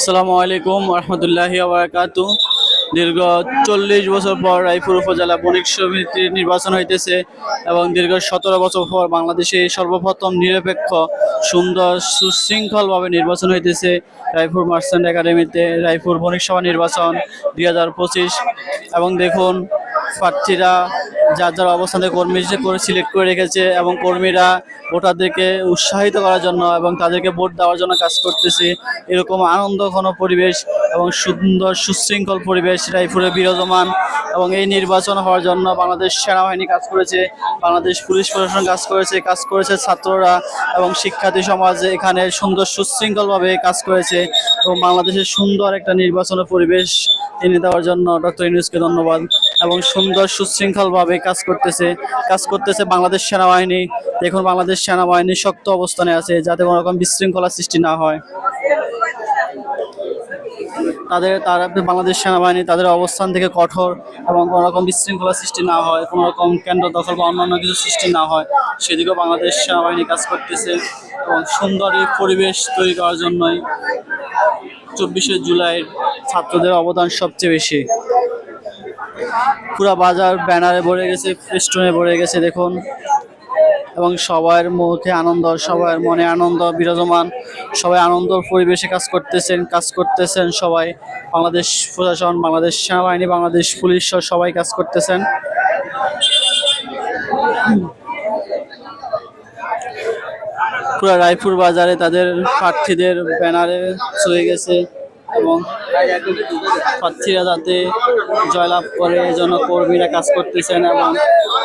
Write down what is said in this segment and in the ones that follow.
আসসালামু আলাইকুম রহমতুল্লাহি আবরাকাতু দীর্ঘ চল্লিশ বছর পর রায়পুর উপজেলা বণিক সমিতির নির্বাচন হইতেছে এবং দীর্ঘ সতেরো বছর পর বাংলাদেশে সর্বপ্রথম নিরপেক্ষ, সুন্দর, সুশৃঙ্খলভাবে নির্বাচন হইতেছে রায়পুর মার্চেন্ট একাডেমিতে রায়পুর বণিক সভা নির্বাচন দুই হাজার পঁচিশ। এবং দেখুন, প্রার্থীরা যার যার অবস্থানে কর্মী করে সিলেক্ট করে রেখেছে এবং কর্মীরা ভোটারদেরকে উৎসাহিত করার জন্য এবং তাদেরকে ভোট দেওয়ার জন্য কাজ করতেছে। এরকম আনন্দ ঘন পরিবেশ এবং সুন্দর সুশৃঙ্খল পরিবেশ রায়পুরে বিরাজমান এবং এই নির্বাচন হওয়ার জন্য বাংলাদেশ সেনাবাহিনী কাজ করেছে, বাংলাদেশ পুলিশ প্রশাসন কাজ করেছে কাজ করেছে ছাত্ররা এবং শিক্ষার্থী সমাজ এখানে সুন্দর সুশৃঙ্খলভাবে কাজ করেছে এবং বাংলাদেশের সুন্দর একটা নির্বাচনের পরিবেশ এনে দেওয়ার জন্য ডক্টর ইউনুসকে ধন্যবাদ এবং সুন্দর সুশৃঙ্খলভাবে কাজ করতেছে কাজ করতেছে বাংলাদেশ সেনাবাহিনী। দেখুন, বাংলাদেশ সেনাবাহিনী শক্ত অবস্থানে আছে যাতে কোনো রকম বিশৃঙ্খলা সৃষ্টি না হয়। তাদের, তারা বাংলাদেশ সেনাবাহিনী তাদের অবস্থান থেকে কঠোর এবং কোনো রকম বিশৃঙ্খলা সৃষ্টি না হয়, কোনো রকম কেন্দ্র দখল বা অন্যান্য কিছু সৃষ্টি না হয়, সেদিকেও বাংলাদেশ সেনাবাহিনী কাজ করতেছে এবং সুন্দর এই পরিবেশ তৈরি করার জন্যই চব্বিশে জুলাই ছাত্রদের অবদান সবচেয়ে বেশি। পুরা বাজার ব্যানারে ভরে গেছে ফেস্টুনে ভরে গেছে, দেখুন। এবং সবার মুখে আনন্দ, সবার মনে আনন্দ, বিরাজমান। সবাই আনন্দ পরিবেশে কাজ করতেছেন কাজ করতেছেন সবাই। বাংলাদেশ প্রশাসন, বাংলাদেশ সেনাবাহিনী, বাংলাদেশ পুলিশ, সবাই কাজ করতেছেন। পুরো রায়পুর বাজারে তাদের প্রার্থীদের ব্যানারে চলে গেছে। এবং প্রার্থীরা যাতে জয়লাভ করে এজন্য কর্মীরা কাজ করতেছেন এবং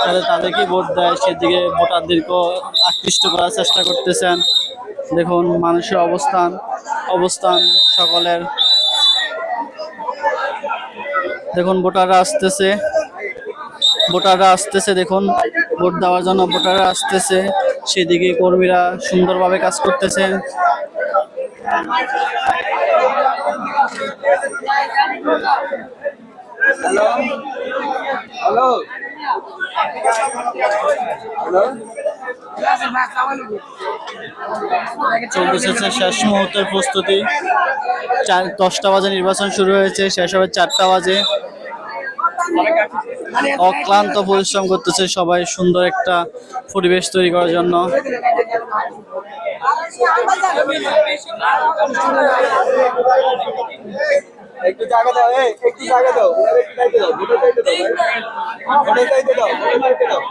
যাতে তাদেরকে ভোট দেয়, সেদিকে ভোটারদেরকেও আকৃষ্ট করার চেষ্টা করতেছেন। দেখুন মানুষের অবস্থান অবস্থান সকলের। দেখুন ভোটাররা আসতেছে ভোটাররা আসতেছে, দেখুন ভোট দেওয়ার জন্য ভোটাররা আসতেছে। সেদিকে কর্মীরা সুন্দরভাবে কাজ করতেছেন। হ্যালো হ্যালো চলতেছে শেষ মুহূর্তের প্রস্তুতি। চার, দশটা বাজে নির্বাচন শুরু হয়েছে, শেষ হবে চারটা বাজে। অক্লান্ত পরিশ্রম করতেছে সবাই সুন্দর একটা পরিবেশ তৈরি করার জন্য। একটু জায়গা দাও একটু জায়গা দাও। ওনার একটু দাও দুটো দায়িত্ব দাও দাও দাও।